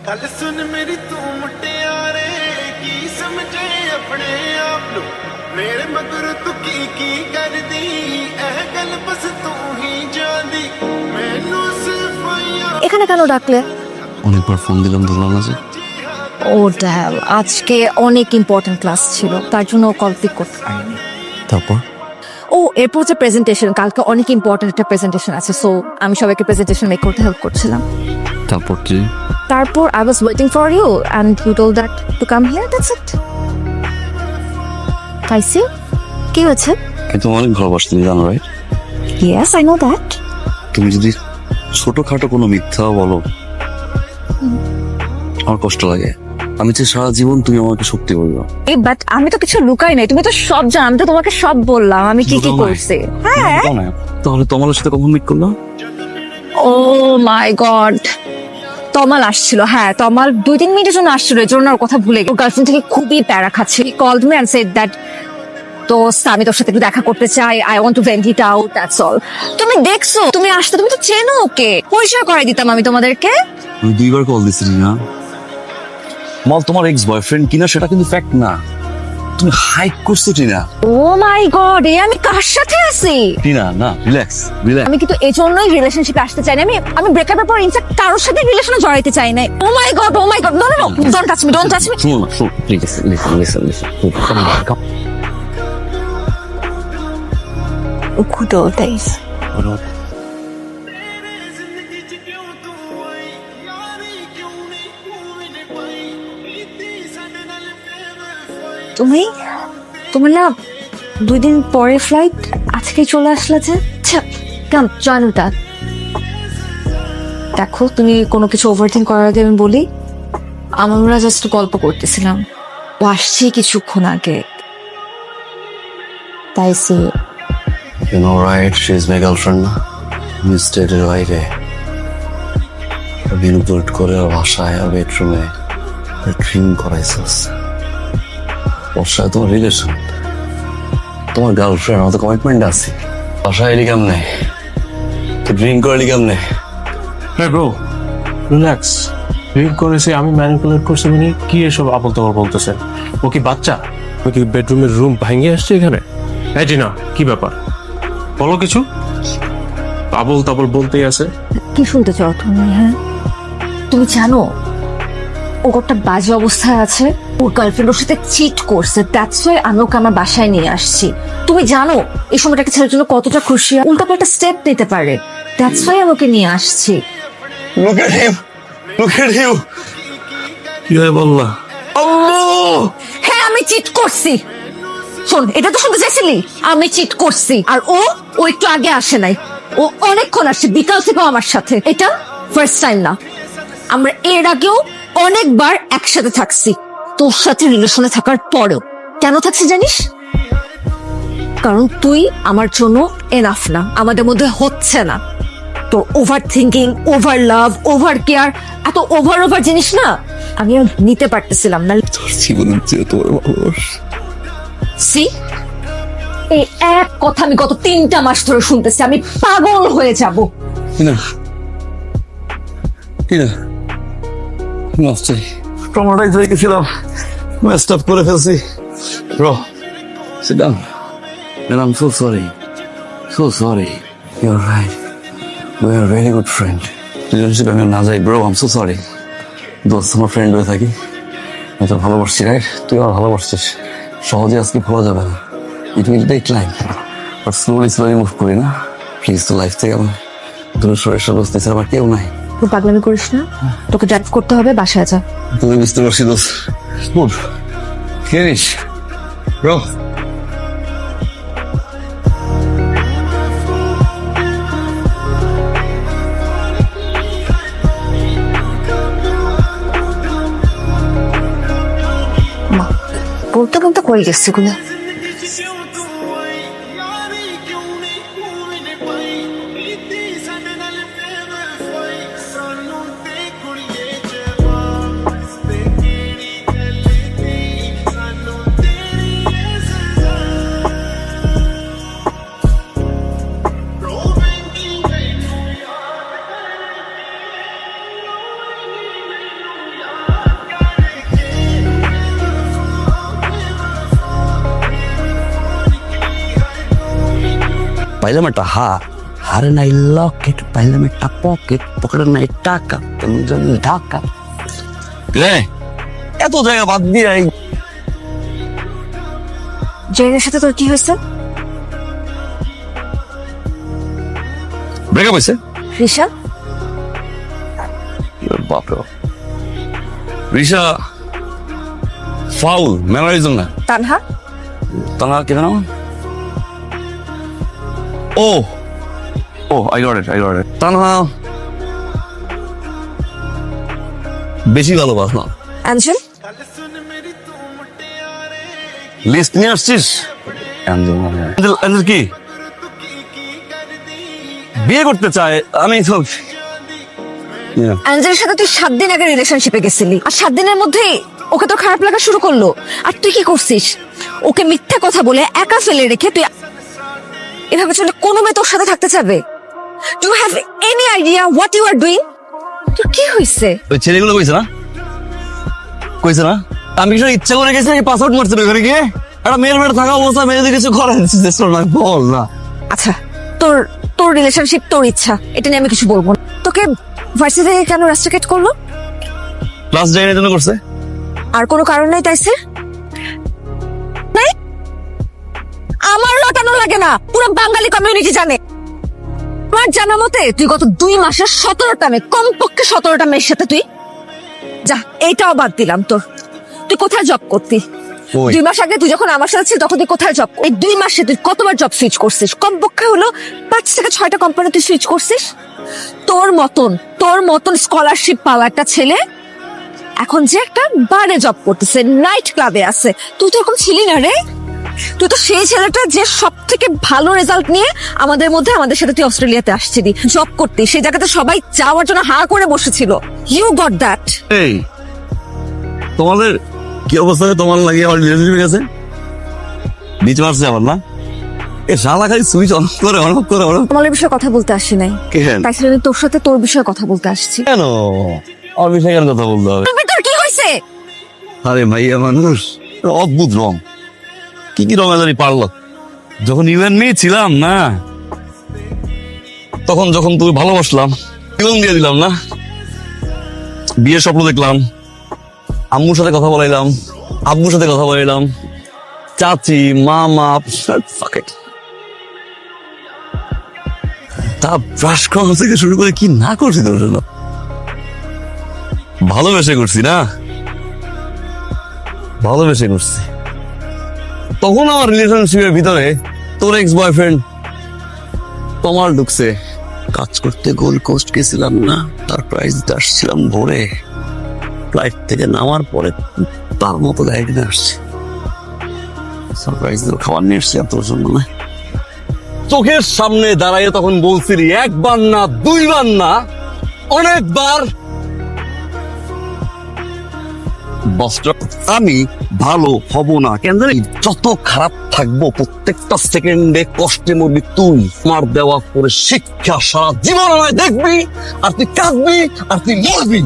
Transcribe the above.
ਗੱਲ ਸੁਣ ਮੇਰੀ ਤੂੰ ਮੁਟਿਆਰੇ ਕੀ ਸਮਝੇ ਆਪਣੇ ਆਪ ਨੂੰ ਮੇਰੇ ਮਗਰ ਤੂੰ ਕੀ ਕੀ ਕਰਦੀ ਇਹ ਗੱਲ ਬਸ ਤੂੰ ਹੀ ਜਾਣਦੀ ਮੈਨੂੰ ਸਿਫਾਈਆਂ এখানে কেন ডাকলে অনেকবার ফোন দিলাম ধরলাম না যে ও ড্যাম আজকে অনেক ইম্পর্টেন্ট ক্লাস ছিল তার জন্য কল পিক করতে পারিনি তারপর ও এরপর হচ্ছে প্রেজেন্টেশন কালকে অনেক ইম্পর্টেন্ট একটা প্রেজেন্টেশন আছে সো আমি সবাইকে প্রেজেন্টেশন মেক করতে হেল্প করছিলাম তারপর কি তারপর I was waiting for you and you told that to come here that's it পাইছি কি হয়েছে? কিন্তু অনেক ভালোবাসি তুমি জানো right yes I know that তুমি যদি ছোটখাটো কোনো মিথ্যা বলো আমার কষ্ট লাগে। আমি চাই সারা জীবন তুমি আমাকে সত্যি বলব। এই বাট আমি তো কিছু লুকাই নাই। তুমি তো সব জানো আমি তো তোমাকে সব বললাম আমি কি কি করছি? হ্যাঁ? তাহলে তোমার সাথে কখন মিট করলাম? ও মাই গড তমাল আসছিল হ্যাঁ তমাল দুই তিন মিনিটের জন্য আসছিল এর জন্য কথা ভুলে গেছি গার্লফ্রেন্ড থেকে খুবই প্যারা খাচ্ছে। Called me and said that দোস্ত আমি তোর সাথে একটু দেখা করতে চাই। I want to vent it out that's all তুমি দেখছ, তুমি আসতে তুমি তো চেনো ওকে। পরিচয় করাই দিতাম আমি তোমাদেরকে। দুইবার কল দিছি না। মাল, তোমার এক্স বয়ফ্রেন্ড কিনা সেটা কিন্তু ফ্যাক্ট না। তুমি হাইক করছ টিনা। ও মাই গড এ আমি কার সাথে আছি? টিনা না রিল্যাক্স রিল্যাক্স আমি কিন্তু এই জন্যই রিলেশনশিপে আসতে চাই না? আমি আমি ব্রেকআপের পর ইনফ্যাক্ট কারোর সাথে রিলেশনে জড়াইতে চাই না ও my God oh my God no no don't touch me don't touch me শোনো না শোনো please listen listen listen good old days. তুমি? তুমি না দুই দিন পরে ফ্লাইট আজকে চলে আসলে যে? কেন? জানুটা দেখো তুমি কোনো কিছু ওভারথিং করার আগে আমি বলি আমরা জাস্ট গল্প করতেছিলাম। ও আসছি কিছুক্ষণ আগে। তাই সে You know, right? She's my girlfriend. You stayed right বিনপুট করে বাসায় বেডরুমে ড্রিম করাইছিস ওর সাথে তোমার রিলেশন তোমার গার্লফ্রেন্ড আমার তো কমিটমেন্ট আছে। বাসায় এলি কেমনে? তো ড্রিঙ্ক করলি কেমনে? হ্যাঁ ব্রো রিল্যাক্স ড্রিঙ্ক করেছে আমি ম্যানিপুলেট করছি মানে কি এসব আবল তাবল বলতেছেন? ও কি বাচ্চা? ও কি বেডরুমের রুম ভাঙিয়ে আসছে এখানে? হ্যাঁ টিনা কি ব্যাপার? বলো কিছু। আবল তাবল বলতেই আছে। কি শুনতে চাও তুমি হ্যাঁ? তুমি জানো ও একটা বাজে অবস্থায় আছে। ওর গার্লফ্রেন্ড ওর সাথে চিট করছে। দ্যাটস ওয়াই আমি ওকে আমার বাসায় নিয়ে আসছি। তুমি জানো এই সময়টা একটা ছেলের জন্য কতটা খুশি। স্টেপ নিতে পারে। দ্যাটস ওয়াই আমি ওকে নিয়ে আসছি। Look at him! Look at you! কি হয় হ্যাঁ আমি চিট করছি। শোন এটা তো শুনতে চাইছিলি? আমি চিট করছি। আর ও ও একটু আগে আসে নাই। ও অনেকক্ষণ আসছে বিকাল থেকেও আমার সাথে। এটা ফার্স্ট টাইম না। আমরা এর আগেও অনেকবার একসাথে থাকছি। তোর সাথে রিলেশনে থাকার পরেও। কেন থাকছি জানিস? কারণ তুই আমার জন্য এনাফ না। আমাদের মধ্যে হচ্ছে না। তোর over thinking over love over care এত ওভার ওভার জিনিস না আমি আর নিতে পারতেছিলাম না। জীবনের চেয়ে ভালোবাস। সি এই এক কথা আমি গত তিনটা মাস ধরে শুনতেছি আমি পাগল হয়ে যাব। টিনা নষ্ট ট্রমাটাইজ হয়ে গেছিলাম। মেস্ট আপ করে ফেলছি। Bro sit down man I so sorry so sorry you are right we are very good friend relationship আমি না যাই। Bro I am so sorry দোস্ত আমার ফ্রেন্ড হয়ে থাকি। আমি তো ভালোবাসছি রাইট তুই আমার ভালোবাসছিস। সহজে আজকে ভোলা যাবে না। It will take time but slowly slowly move করি না। প্লিজ তো লাইফ থেকে আমার দূরে সরে ছাড়া আমার কেউ নাই। তুই পাগলামি করিস না। তোকে ড্রাইভ করতে হবে বাসায় যা। তুমি বুঝতে পারছি দোস্ত। মুভ ফিনিশ ব্রো বলতে বলতে করে গেছে গুলো পাইলাম একটা হার হারে নাই লকেট পাইলাম একটা পকেট পকেটে নাই টাকা কেমন ঢাকা। এত জায়গা বাদ দিয়ে জেনের সাথে তোর কি হয়েছে? ব্রেকআপ হয়েছে? রিশা? বাপরে বাপ। রিশা ফাউল ম্যানারিজম না। তানহা? তারা কি নাম? ও। ও I got it I got it Tanha. বেশি ভালোবাস না। অ্যাঞ্জেল লিস্ট নিয়ে আসছিস? অ্যাঞ্জেল অ্যাঞ্জেল অ্যাঞ্জেল কি? বিয়ে করতে চায় আমি তো. অ্যাঞ্জেলের সাথে তুই সাত দিন আগে রিলেশনশিপে গেছিলি আর সাত দিনের মধ্যে ওকে তো খারাপ লাগা শুরু করল। আর তুই কি করছিস? ওকে মিথ্যা কথা বলে একা ফেলে রেখে তুই এভাবে চলে কোনো মেয়ে তোর সাথে থাকতে চাবে? Do have any idea what you are doing তোর কি হয়েছে ওই ছেলেগুলো কইছে না? কইছে না? আমি কিছু ইচ্ছা করে গেছি নাকি পাসওয়ার্ড মারছে ওখানে গিয়ে? একটা মেয়ের মেয়ের থাকা অবস্থা মেয়েদের কিছু করে না বল না। আচ্ছা তোর তোর রিলেশনশিপ তোর ইচ্ছা এটা নিয়ে আমি কিছু বলব না। তোকে ভার্সিটি থেকে কেন রাস্ট্রিকেট করল? ক্লাস যাই জন্য করছে। আর কোনো কারণ নাই তাই স্যার রটানো লাগে না? পুরো বাঙালি কমিউনিটি জানে। আমার জানা মতে তুই গত দুই মাসের সতেরোটা মেয়ে কমপক্ষে সতেরোটা মেয়ের সাথে তুই যা এইটাও বাদ দিলাম তোর। তুই কোথায় জব করতি? দুই মাস আগে তুই যখন আমার সাথে ছিল তখন তুই কোথায় জব এই দুই মাসে তুই কতবার জব সুইচ করছিস? কমপক্ষে হলো পাঁচ থেকে ছয়টা কোম্পানি তুই সুইচ করছিস। তোর মতন তোর মতন স্কলারশিপ পাওয়া একটা ছেলে এখন যে একটা বারে জব করতেছে নাইট ক্লাবে আছে। তুই তো এরকম ছিলি না রে? তুই তো সেই ছেলেটা যে সব থেকে ভালো রেজাল্ট নিয়ে আমাদের মধ্যে আমাদের সাথে তুই অস্ট্রেলিয়াতে আসছিলি জব করতে সেই জায়গাতে সবাই যাওয়ার জন্য হা করে বসেছিল। ইউ গট দ্যাট এই তোমাদের কি অবস্থা তোমার লাগে আমার রিলেশনশিপ গেছে? নিচ মারছে আমার না? এ শালা খালি সুইচ অন করে অন করে অন তোমার বিষয়ে কথা বলতে আসি নাই। তাই ছিল তোর সাথে তোর বিষয়ে কথা বলতে আসছি। কেন? আমার বিষয়ের কথা বলতে হবে? তুমি তোর কি হয়েছে? আরে ভাইয়া মানুষ অদ্ভুত রং। কি কি রঙে জানি পারল? যখন ইউ এন্ড মি ছিলাম, না? তখন যখন তুই ভালোবাসলাম জীবন দিয়ে দিলাম, না? বিয়ের স্বপ্ন দেখলাম, আম্মুর সাথে কথা বলাইলাম, আব্বুর সাথে কথা বলাইলাম, চাচি, মামা তা ব্রাশ করানো থেকে শুরু করে কি না করছি তোর জন্য? ভালোবেসে করছি, না? ভালোবেসে করছি। তখন আমার রিলেশনশিপের ভিতরে তোর এক্স বয়ফ্রেন্ড তোমার ঢুকছে। কাজ করতে গোল কোস্ট গেছিলাম না, তার প্রাইস দিতে আসছিলাম ভোরে। ফ্লাইট থেকে নামার পরে তার মতো গাড়ি কিনে আসছে। সারপ্রাইজ খাবার নিয়ে এসছি তোর জন্য না চোখের সামনে দাঁড়াইয়ে তখন বলছিলি একবার না, দুইবার না, অনেকবার বস্ত্র, আমি ভালো হব না। কেন জানি যত খারাপ থাকব, প্রত্যেকটা সেকেন্ডে কষ্টে মরবি তুই। তোমার দেওয়া করে শিক্ষা সারা জীবন আমায় দেখবি, আর তুই কাঁদবি, আর তুই মরবি।